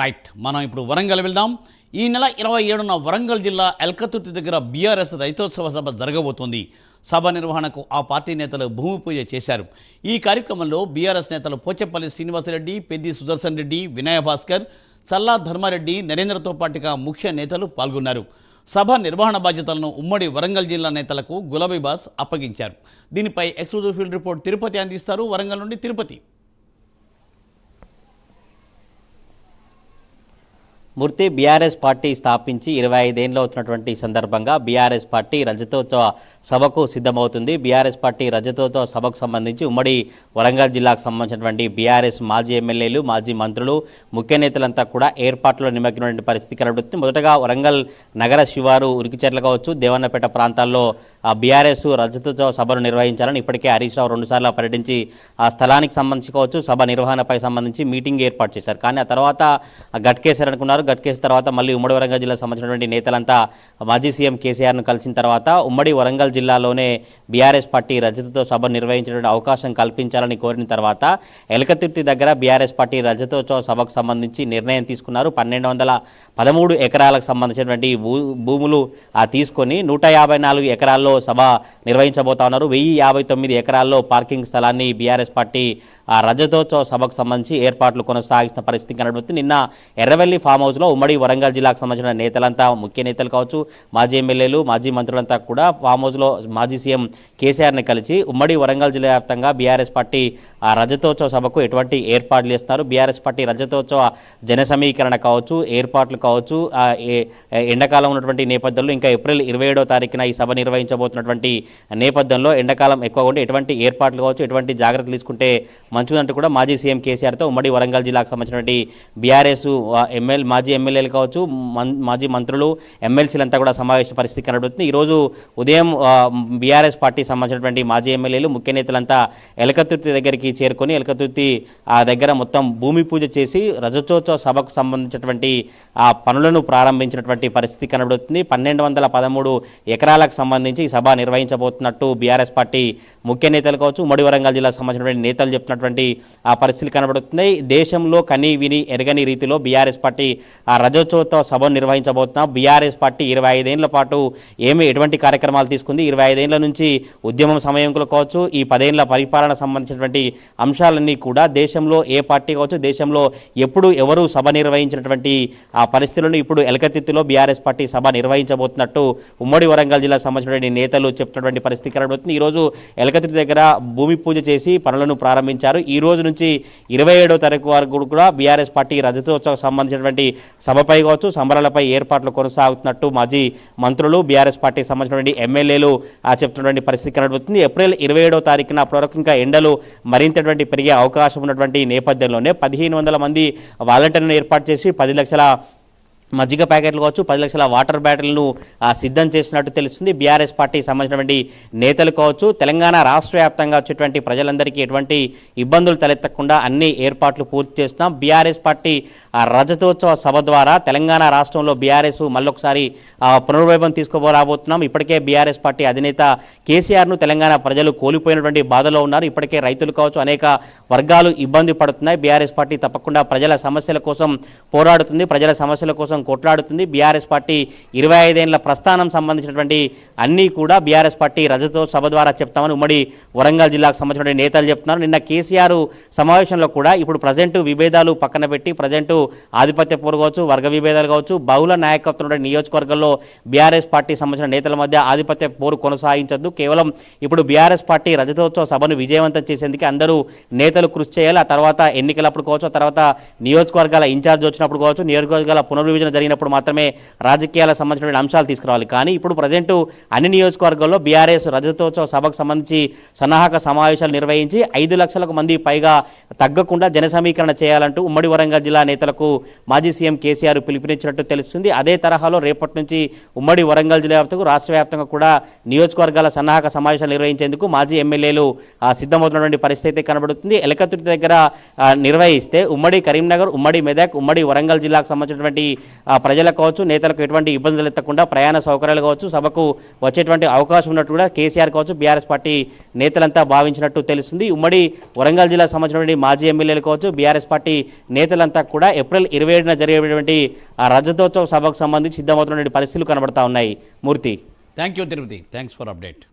Right మనం ఇప్పుడు వరంగల్ వెళ్దాం. ఈ నెల ఇరవై ఏడున వరంగల్ జిల్లా ఎల్కతుర్తి దగ్గర బీఆర్ఎస్ రైతోత్సవ సభ జరగబోతోంది. సభ నిర్వహణకు ఆ పార్టీ నేతలు భూమి పూజ చేశారు. ఈ కార్యక్రమంలో బీఆర్ఎస్ నేతలు పోచెపల్లి శ్రీనివాసరెడ్డి పెద్ది సుదర్శన్ రెడ్డి వినయ భాస్కర్ చల్లా ధర్మారెడ్డి నరేంద్రతో పాటుగా ముఖ్య నేతలు పాల్గొన్నారు. సభ నిర్వహణ బాధ్యతలను ఉమ్మడి వరంగల్ జిల్లా నేతలకు గులాబీ బాస్ అప్పగించారు. దీనిపై ఎక్స్క్లూజివ్ ఫీల్డ్ రిపోర్ట్ తిరుపతి అందిస్తారు. వరంగల్ నుండి తిరుపతి. మూర్తి బీఆర్ఎస్ పార్టీ స్థాపించి ఇరవై ఐదేళ్ళు అవుతున్నటువంటి సందర్భంగా బీఆర్ఎస్ పార్టీ రజతోత్సవ సభకు సిద్ధమవుతుంది. బీఆర్ఎస్ పార్టీ రజతోత్సవ సభకు సంబంధించి ఉమ్మడి వరంగల్ జిల్లాకు సంబంధించినటువంటి బీఆర్ఎస్ మాజీ ఎమ్మెల్యేలు మాజీ మంత్రులు ముఖ్య నేతలంతా కూడా ఏర్పాట్లో నిమగ్నమైన పరిస్థితి కనబడుతుంది. మొదటగా వరంగల్ నగర శివారు ఉరికిచెర్ల కావచ్చు దేవన్నపేట ప్రాంతాల్లో బీఆర్ఎస్ రజతోత్సవ సభను నిర్వహించాలని ఇప్పటికే హరీష్ రావు రెండుసార్లు పర్యటించి ఆ స్థలానికి సంబంధించి కావచ్చు సభ నిర్వహణపై సంబంధించి మీటింగ్ ఏర్పాటు చేశారు. కానీ ఆ తర్వాత గట్కేశారు అనుకున్నారు తర్వాత మళ్ళీ ఉమ్మడి వరంగల్ జిల్లాకు సంబంధించినటువంటి నేతలంతా మాజీ సీఎం కేసీఆర్ను కలిసిన తర్వాత ఉమ్మడి వరంగల్ జిల్లాలోనే బీఆర్ఎస్ పార్టీ రజతతో సభ నిర్వహించేటువంటి అవకాశం కల్పించాలని కోరిన తర్వాత ఎలకతిర్తి దగ్గర బీఆర్ఎస్ పార్టీ రజతోత్సవ సభకు సంబంధించి నిర్ణయం తీసుకున్నారు. పన్నెండు వందల పదమూడు ఎకరాలకు సంబంధించినటువంటి భూ భూములు తీసుకొని నూట యాభై నాలుగు ఎకరాల్లో సభ నిర్వహించబోతా ఉన్నారు. వెయ్యి యాభై తొమ్మిది ఎకరాల్లో పార్కింగ్ స్థలాన్ని బీఆర్ఎస్ పార్టీ ఆ రజతోత్సవ సభకు సంబంధించి ఏర్పాట్లు కొనసాగిస్తున్న పరిస్థితి కనబడుతుంది. నిన్న ఎర్రవెల్లి ఫామ్ హౌస్లో ఉమ్మడి వరంగల్ జిల్లాకు సంబంధించిన నేతలంతా ముఖ్య నేతలు కావచ్చు మాజీ ఎమ్మెల్యేలు మాజీ మంత్రులంతా కూడా ఫామ్ హౌస్లో మాజీ సీఎం కేసీఆర్ని కలిసి ఉమ్మడి వరంగల్ జిల్లా వ్యాప్తంగా బీఆర్ఎస్ పార్టీ ఆ రజతోత్సవ సభకు ఎటువంటి ఏర్పాట్లు చేస్తున్నారు? బీఆర్ఎస్ పార్టీ రజతోత్సవ జన సమీకరణ కావచ్చు ఏర్పాట్లు కావచ్చు ఎండాకాలం ఉన్నటువంటి నేపథ్యంలో ఇంకా ఏప్రిల్ ఇరవై ఏడో తారీఖున ఈ సభ నిర్వహించబోతున్నటువంటి నేపథ్యంలో ఎండాకాలం ఎక్కువగా ఉంటే ఎటువంటి ఏర్పాట్లు కావచ్చు ఎటువంటి జాగ్రత్తలు తీసుకుంటే మంచిదంటూ కూడా మాజీ సీఎం కేసీఆర్తో ఉమ్మడి వరంగల్ జిల్లాకు సంబంధించినటువంటి బీఆర్ఎస్ ఎమ్మెల్యే మాజీ ఎమ్మెల్యేలు కావచ్చు మాజీ మంత్రులు ఎమ్మెల్సీలంతా కూడా సమావేశ పరిస్థితి కనబడుతుంది. ఈరోజు ఉదయం బీఆర్ఎస్ పార్టీ సంబంధించినటువంటి మాజీ ఎమ్మెల్యేలు ముఖ్య నేతలంతా ఎలకతుర్తి దగ్గరికి చేరుకొని ఎలకతుర్తి ఆ దగ్గర మొత్తం భూమి పూజ చేసి రజతోత్సవ సభకు సంబంధించినటువంటి ఆ పనులను ప్రారంభించినటువంటి పరిస్థితి కనబడుతుంది. పన్నెండు వందల పదమూడు ఎకరాలకు సంబంధించి ఈ సభ నిర్వహించబోతున్నట్టు బీఆర్ఎస్ పార్టీ ముఖ్య నేతలు కావచ్చు ఉమ్మడి వరంగల్ జిల్లాకు సంబంధించినటువంటి నేతలు చెప్తున్నటువంటి ఆ పరిస్థితి కనబడుతున్నాయి. దేశంలో కని విని ఎరగని రీతిలో బీఆర్ఎస్ పార్టీ ఆ రజతోత్సవ సభను నిర్వహించబోతున్నాం బీఆర్ఎస్ పార్టీ ఇరవై ఐదేళ్ళ పాటు ఏమి ఎటువంటి కార్యక్రమాలు తీసుకుంది? ఇరవై ఐదేళ్ళ నుంచి ఉద్యమం సమయంలో కావచ్చు ఈ పదేళ్ళ పరిపాలన సంబంధించినటువంటి అంశాలన్నీ కూడా దేశంలో ఏ పార్టీ కావచ్చు దేశంలో ఎప్పుడు ఎవరు సభ నిర్వహించినటువంటి ఆ పరిస్థితులను ఇప్పుడు ఎలకతిత్తులో బీఆర్ఎస్ పార్టీ సభ నిర్వహించబోతున్నట్టు ఉమ్మడి వరంగల్ జిల్లాకు సంబంధించినటువంటి నేతలు చెప్తున్నటువంటి పరిస్థితి కనబడుతుంది. ఈ రోజు దగ్గర భూమి పూజ చేసి పనులను ప్రారంభించారు. ఈ రోజు నుంచి ఇరవై ఏడో తారీఖు వరకు కూడా బీఆర్ఎస్ పార్టీ రజతోత్సవం సంబంధించినటువంటి సభపై కావచ్చు సంబరాలపై ఏర్పాట్లు కొనసాగుతున్నట్టు మాజీ మంత్రులు బీఆర్ఎస్ పార్టీ సంబంధించినటువంటి ఎమ్మెల్యేలు ఆ చెప్తున్నటువంటి పరిస్థితి కనబడుతుంది. ఏప్రిల్ ఇరవై ఏడవ తారీఖున అప్పటివరకు ఇంకా ఎండలు మరింతటువంటి పెరిగే అవకాశం ఉన్నటువంటి నేపథ్యంలోనే పదిహేను వందల మంది వాలంటీర్లను ఏర్పాటు చేసి పది లక్షల మజ్జిగ ప్యాకెట్లు కావచ్చు పది లక్షల వాటర్ బ్యాటిల్ను సిద్ధం చేసినట్టు తెలుస్తుంది. బీఆర్ఎస్ పార్టీ సంబంధించినటువంటి నేతలు కావచ్చు తెలంగాణ రాష్ట్ర వ్యాప్తంగా వచ్చేటువంటి ప్రజలందరికీ ఎటువంటి ఇబ్బందులు తలెత్తకుండా అన్ని ఏర్పాట్లు పూర్తి చేస్తున్నాం. బీఆర్ఎస్ పార్టీ ఆ, రజతోత్సవ సభ ద్వారా తెలంగాణ రాష్ట్రంలో బీఆర్ఎస్ మళ్ళొకసారి ఆ, పునర్వైభవం తీసుకోబోరాబోతున్నాం ఇప్పటికే బీఆర్ఎస్ పార్టీ అధినేత కేసీఆర్ను తెలంగాణ ప్రజలు కోల్పోయినటువంటి బాధలో ఉన్నారు. ఇప్పటికే రైతులు కావచ్చు అనేక వర్గాలు ఇబ్బంది పడుతున్నాయి. బీఆర్ఎస్ పార్టీ తప్పకుండా ప్రజల సమస్యల కోసం పోరాడుతుంది. ప్రజల సమస్యల కోసం కొట్లాడుతుంది. బీఆర్ఎస్ పార్టీ ఇరవై ఐదేళ్ళ ప్రస్థానం సంబంధించినటువంటి అన్నీ కూడా బీఆర్ఎస్ పార్టీ రజతో సభ ద్వారా చెప్తామని ఉమ్మడి వరంగల్ జిల్లాకు సంబంధించిన నేతలు చెప్తున్నారు. నిన్న కేసీఆర్ సమావేశంలో కూడా ఇప్పుడు ప్రజెంట్ విభేదాలు పక్కన పెట్టి ప్రజెంట్ ఆధిపత్య పోరు కావచ్చు వర్గ విభేదాలు కావచ్చు బహుళ నాయకత్వం నియోజకవర్గంలో బీఆర్ఎస్ పార్టీ సంబంధించిన నేతల మధ్య ఆధిపత్య పోరు కొనసాగించద్దు. కేవలం ఇప్పుడు బీఆర్ఎస్ పార్టీ రజతోత్సవ సభను విజయవంతం చేసేందుకు అందరూ నేతలు కృషి చేయాలి. ఆ తర్వాత ఎన్నికలప్పుడు కావచ్చు ఆ తర్వాత నియోజకవర్గాల ఇన్ఛార్జ్ వచ్చినప్పుడు కావచ్చు నియోజకవర్గాల పునర్విభజన జరిగినప్పుడు మాత్రమే రాజకీయాలకు సంబంధించిన అంశాలు తీసుకురావాలి. కానీ ఇప్పుడు ప్రజెంట్ అన్ని నియోజకవర్గాల్లో బీఆర్ఎస్ రజతోత్సవ సభకు సంబంధించి సన్నాహక సమావేశాలు నిర్వహించి ఐదు లక్షలకు మంది పైగా తగ్గకుండా జన సమీకరణ చేయాలంటూ ఉమ్మడి వరంగల్ జిల్లా నేతలకు మాజీ సీఎం కేసీఆర్ పిలుపునిచ్చినట్టు తెలుస్తుంది. అదే తరహాలో రేపటి నుంచి ఉమ్మడి వరంగల్ జిల్లా వ్యాప్తంగా రాష్ట్ర వ్యాప్తంగా కూడా నియోజకవర్గాల సన్నాహక సమావేశాలు నిర్వహించేందుకు మాజీ ఎమ్మెల్యేలు సిద్ధమవుతున్నటువంటి పరిస్థితి అయితే కనబడుతుంది. ఎలకతుర్తి దగ్గర నిర్వహిస్తే ఉమ్మడి కరీంనగర్ ఉమ్మడి మెదక్ ఉమ్మడి వరంగల్ జిల్లాకు సంబంధించినటువంటి ప్రజలకు కావచ్చు నేతలకు ఎటువంటి ఇబ్బందులు ఎత్తకుండా ప్రయాణ సౌకర్యాలు కావచ్చు సభకు వచ్చేటువంటి అవకాశం ఉన్నట్టు కూడా కేసీఆర్ కావచ్చు బీఆర్ఎస్ పార్టీ నేతలంతా భావించినట్టు తెలుస్తుంది. ఉమ్మడి వరంగల్ జిల్లా సంబంధించినటువంటి మాజీ ఎమ్మెల్యేలు కావచ్చు బీఆర్ఎస్ పార్టీ నేతలంతా కూడా ఏప్రిల్ ఇరవై ఏడున జరిగేటువంటి రజతోత్సవ సభకు సంబంధించి సిద్ధమవుతున్నటువంటి పరిస్థితులు కనబడతా ఉన్నాయి. Murthy. Thank you Tirupati thanks for update